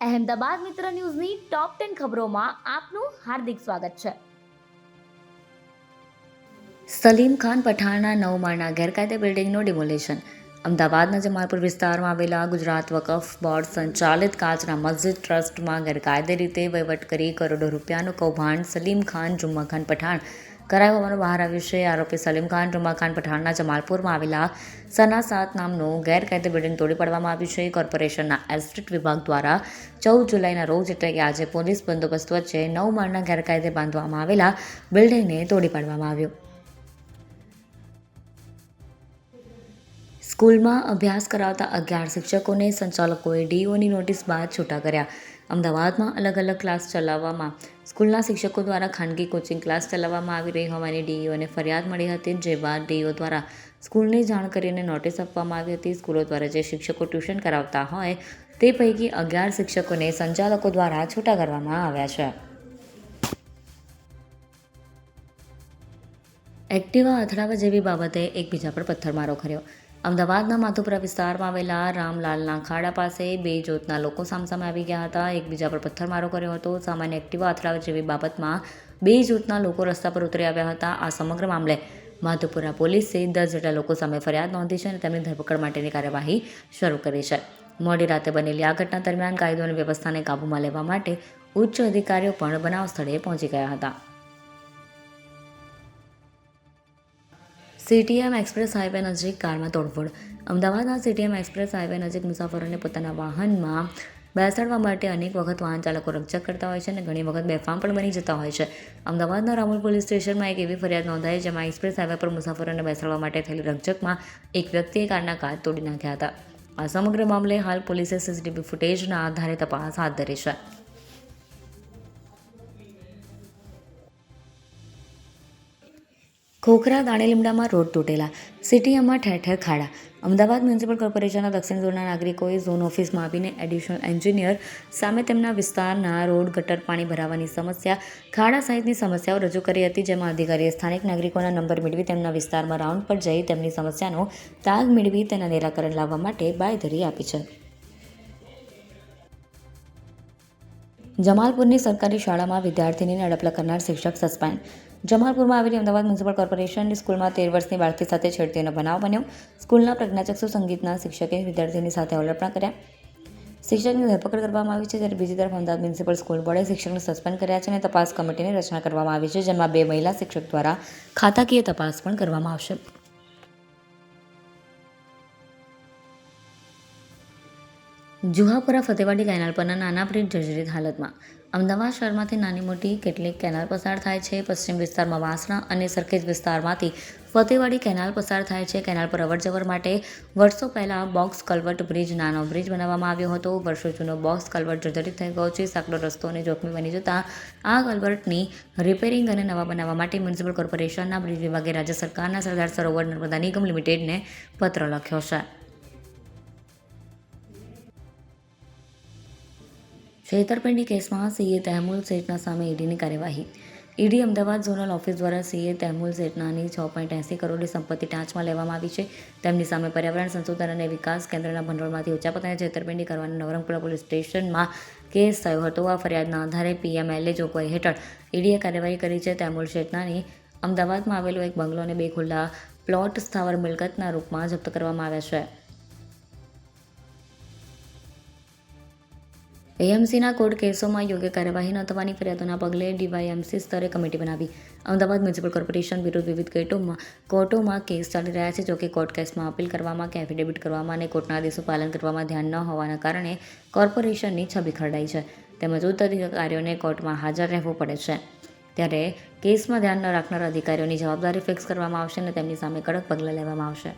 અહેમદાબાદ મિત્ર ન્યૂઝની top ten ખબરોમાં આપનું હાર્દિક સ્વાગત છે. સલીમ ખાન પઠાણના નવ માળના ગેરકાયદે બિલ્ડિંગનું ડિમોલેશન. અમદાવાદના જમાલપુર વિસ્તારમાં આવેલા ગુજરાત વકફ બોર્ડ સંચાલિત કાચના મસ્જિદ ટ્રસ્ટમાં ગેરકાયદે રીતે વહીવટ કરી કરોડો રૂપિયાનું કૌભાંડ સલીમ ખાન, જુમ્મા ખાન પઠાણ કરાયું હોવાનું બહાર આવ્યું છે. આરોપી સલીમ ખાન રૂમાખાન પઠાણના જમાલપુરમાં આવેલા સના સાત નામનું ગેરકાયદે બિલ્ડિંગ તોડી પાડવામાં આવ્યું છે. કોર્પોરેશનના એસ્ટેટ વિભાગ દ્વારા ચૌદ જુલાઈના રોજ, એટલે કે આજે પોલીસ બંદોબસ્ત વચ્ચે નવ માળના ગેરકાયદે બાંધવામાં આવેલા બિલ્ડિંગને તોડી પાડવામાં આવ્યું. સ્કૂલમાં અભ્યાસ કરાવતા અગિયાર શિક્ષકોને સંચાલકોએ ડીઓની નોટિસ બાદ છૂટા કર્યા. અમદાવાદમાં અલગ અલગ ક્લાસ ચલાવવામાં સ્કૂલના શિક્ષકો દ્વારા ખાનગી કોચિંગ ક્લાસ ચલાવવામાં આવી રહી હોવાની ડીઈઓને ફરિયાદ મળી હતી, જે બાદ ડીઈઓ દ્વારા સ્કૂલની જાણ કરીને નોટિસ આપવામાં આવી હતી. સ્કૂલો દ્વારા જે શિક્ષકો ટ્યુશન કરાવતા હોય તે પૈકી અગિયાર શિક્ષકોને સંચાલકો દ્વારા છૂટા કરવામાં આવ્યા છે. એક્ટિવા અથડાવા જેવી બાબતે એકબીજા પર પથ્થરમારો કર્યો. અમદાવાદના માધુપુરા વિસ્તારમાં આવેલા રામલાલના ખાડા પાસે બે જોતના લોકો સામસામે આવી ગયા હતા. એકબીજા પર પથ્થરમારો કર્યો હતો. સામાન્ય એક્ટિવા અથડાવા જેવી બાબતમાં બે જૂથના લોકો રસ્તા પર ઉતરી આવ્યા હતા. આ સમગ્ર મામલે માધુપુરા પોલીસે દસ જેટલા લોકો સામે ફરિયાદ નોંધી છે અને તેમની ધરપકડ માટેની કાર્યવાહી શરૂ કરી છે. મોડી રાતે બનેલી આ ઘટના દરમિયાન કાયદો અને વ્યવસ્થાને કાબૂમાં લેવા માટે ઉચ્ચ અધિકારીઓ પણ બનાવ સ્થળે પહોંચી ગયા હતા. સીટીએમ એક્સપ્રેસ હાઈવે નજીક કારમાં તોડફોડ. અમદાવાદના સીટીએમ એક્સપ્રેસ હાઈવે નજીક મુસાફરોને પોતાના વાહનમાં બેસાડવા માટે અનેક વખત વાહન ચાલકો રકઝક કરતા હોય છે અને ઘણી વખત બેફામ પણ બની જતા હોય છે. અમદાવાદના રામોલ પોલીસ સ્ટેશનમાં એક એવી ફરિયાદ નોંધાઈ જેમાં એક્સપ્રેસ હાઈવે પર મુસાફરોને બેસાડવા માટે થયેલી રકઝકમાં એક વ્યક્તિએ કારના કાચ તોડી નાખ્યા હતા. આ સમગ્ર મામલે હાલ પોલીસે સીસીટીવી ફૂટેજના આધારે તપાસ હાથ ધરી છે. ખોખરા દાણીલીમડામાં રોડ તૂટેલા. સિટીએમમાં ઠેર ઠેર ખાડા. અમદાવાદ મ્યુનિસિપલ કોર્પોરેશનના દક્ષિણ ઝોનના નાગરિકોએ ઝોન ઓફિસમાં આવીને એડિશનલ એન્જિનિયર સામે તેમના વિસ્તારના રોડ ગટર પાણી ભરાવાની સમસ્યા, ખાડા સહિતની સમસ્યાઓ રજૂ કરી હતી, જેમાં અધિકારીએ સ્થાનિક નાગરિકોના નંબર મેળવી તેમના વિસ્તારમાં રાઉન્ડ પર જઈ તેમની સમસ્યાનો તાગ મેળવી તેના નિરાકરણ લાવવા માટે બાંયધરી આપી છે. જમાલપુરની સરકારી શાળામાં વિદ્યાર્થીનીને અડપલા કરનાર શિક્ષક સસ્પેન્ડ જમાલપુરમાં આવેલી અમદાવાદ મ્યુનિસિપલ કોર્પોરેશનની સ્કૂલમાં તેર વર્ષની બાળકી સાથે છેડતીનો બનાવ બન્યો. સ્કૂલના પ્રજ્ઞાચક્ષુ સંગીતના શિક્ષકે વિદ્યાર્થીની સાથે અવલપણા કર્યા. શિક્ષકની ધરપકડ કરવામાં આવી છે જ્યારે બીજી તરફ અમદાવાદ મ્યુનિસિપલ સ્કૂલ બોર્ડે શિક્ષકને સસ્પેન્ડ કર્યા છે અને તપાસ કમિટીની રચના કરવામાં આવી છે, જેમાં બે મહિલા શિક્ષક દ્વારા ખાતાકીય તપાસ પણ કરવામાં આવશે. જુહાપુરા ફતેવાડી કેનાલ પરના નાના બ્રિજ જર્જરિત હાલતમાં. અમદાવાદ શહેરમાંથી નાની મોટી કેટલીક કેનાલ પસાર થાય છે. પશ્ચિમ વિસ્તારમાં વાસણા અને સરખેજ વિસ્તારમાંથી ફતેવાડી કેનાલ પસાર થાય છે. કેનાલ પર અવરજવર માટે વર્ષો પહેલાં બોક્સ કલવર્ટ બ્રિજ, નાનો બ્રિજ બનાવવામાં આવ્યો હતો. વર્ષો જૂનો બોક્સ કલવર્ટ જર્જરિત થઈ ગયો છે. સાંકડો રસ્તો અને જોખમી બની જતાં આ કલવર્ટની રિપેરિંગ અને નવા બનાવવા માટે મ્યુનિસિપલ કોર્પોરેશનના બ્રિજ વિભાગે રાજ્ય સરકારના સરદાર સરોવર નર્મદા નિગમ લિમિટેડને પત્ર લખ્યો છે. છેતરપિંડી કેસમાં સીએ તહેમુલ શેઠના સામે ઈડીની કાર્યવાહી ઈડી અમદાવાદ ઝોનલ ઓફિસ દ્વારા સીએ તહેમુલ શેઠનાની છ પોઈન્ટ એંસી કરોડની સંપત્તિ ટાંચમાં લેવામાં આવી છે તેમની સામે પર્યાવરણ સંશોધન અને વિકાસ કેન્દ્રના ભંડોળમાંથી ઊંચા પતાને છેતરપિંડી કરવાની નવરંગપુરા પોલીસ સ્ટેશનમાં કેસ થયો હતો આ ફરિયાદના આધારે પીએમએલએ જોગવાઈ હેઠળ ઈડીએ કાર્યવાહી કરી છે તહેમુલ શેઠનાની અમદાવાદમાં આવેલો એક બંગલો અને બે ખુલ્લા પ્લોટ સ્થાવર મિલકતના રૂપમાં જપ્ત કરવામાં આવ્યા છે એએમસીના કોર્ટ કેસોમાં યોગ્ય કાર્યવાહી ન થવાની ફરિયાદોના પગલે ડીવાયએમસી સ્તરે કમિટી બનાવી. અમદાવાદ મ્યુનિસિપલ કોર્પોરેશન વિરુદ્ધ વિવિધ કોર્ટોમાં કોર્ટોમાં કેસ ચાલી રહ્યા છે. જોકે કોર્ટ કેસમાં અપીલ કરવામાં કે એફિડેવિટ કરવામાં અને કોર્ટના આદેશો પાલન કરવામાં ધ્યાન ન હોવાના કારણે કોર્પોરેશનની છબી ખરડાઈ છે. તેમજ ઉચ્ચ અધિકારીઓને કોર્ટમાં હાજર રહેવું પડે છે. ત્યારે કેસમાં ધ્યાન ન રાખનાર અધિકારીઓની જવાબદારી ફિક્સ કરવામાં આવશે અને તેમની સામે કડક પગલાં લેવામાં આવશે.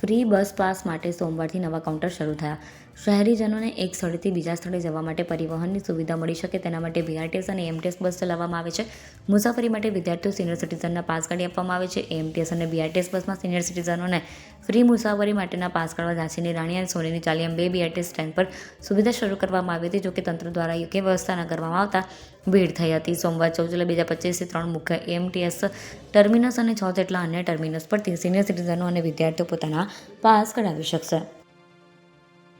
ફ્રી બસ પાસ માટે સોમવારથી નવા કાઉન્ટર શરૂ થયા. શહેરીજનોને એક સ્થળેથી બીજા સ્થળે જવા માટે પરિવહનની સુવિધા મળી શકે તેના માટે બીઆરટીએસ અને એમટીએસ બસ ચલાવવામાં આવે છે. મુસાફરી માટે વિદ્યાર્થીઓ સિનિયર સિટીઝનના પાસ કાઢી આપવામાં આવે છે. એમટીએસ અને બીઆરટીએસ બસમાં સિનિયર સિટીઝનોને ફ્રી મુસાફરી માટેના પાસ કાઢવા ઝાંસીની રાણી અને સોનીની ચાલી એમ બે બીઆરટીએસ સ્ટેન્ડ પર સુવિધા શરૂ કરવામાં આવી હતી જોકે તંત્ર દ્વારા યોગ્ય વ્યવસ્થા ન કરવામાં આવતા ભીડ થઈ હતી. સોમવાર ચૌદ જુલાઈ બે હજાર પચીસથી ત્રણ મુખ્ય એમટીએસ ટર્મિનસ અને છ જેટલા અન્ય ટર્મિનસ પરથી સિનિયર સિટીઝનો અને વિદ્યાર્થીઓ પોતાના પાસ કઢાવી શકશે.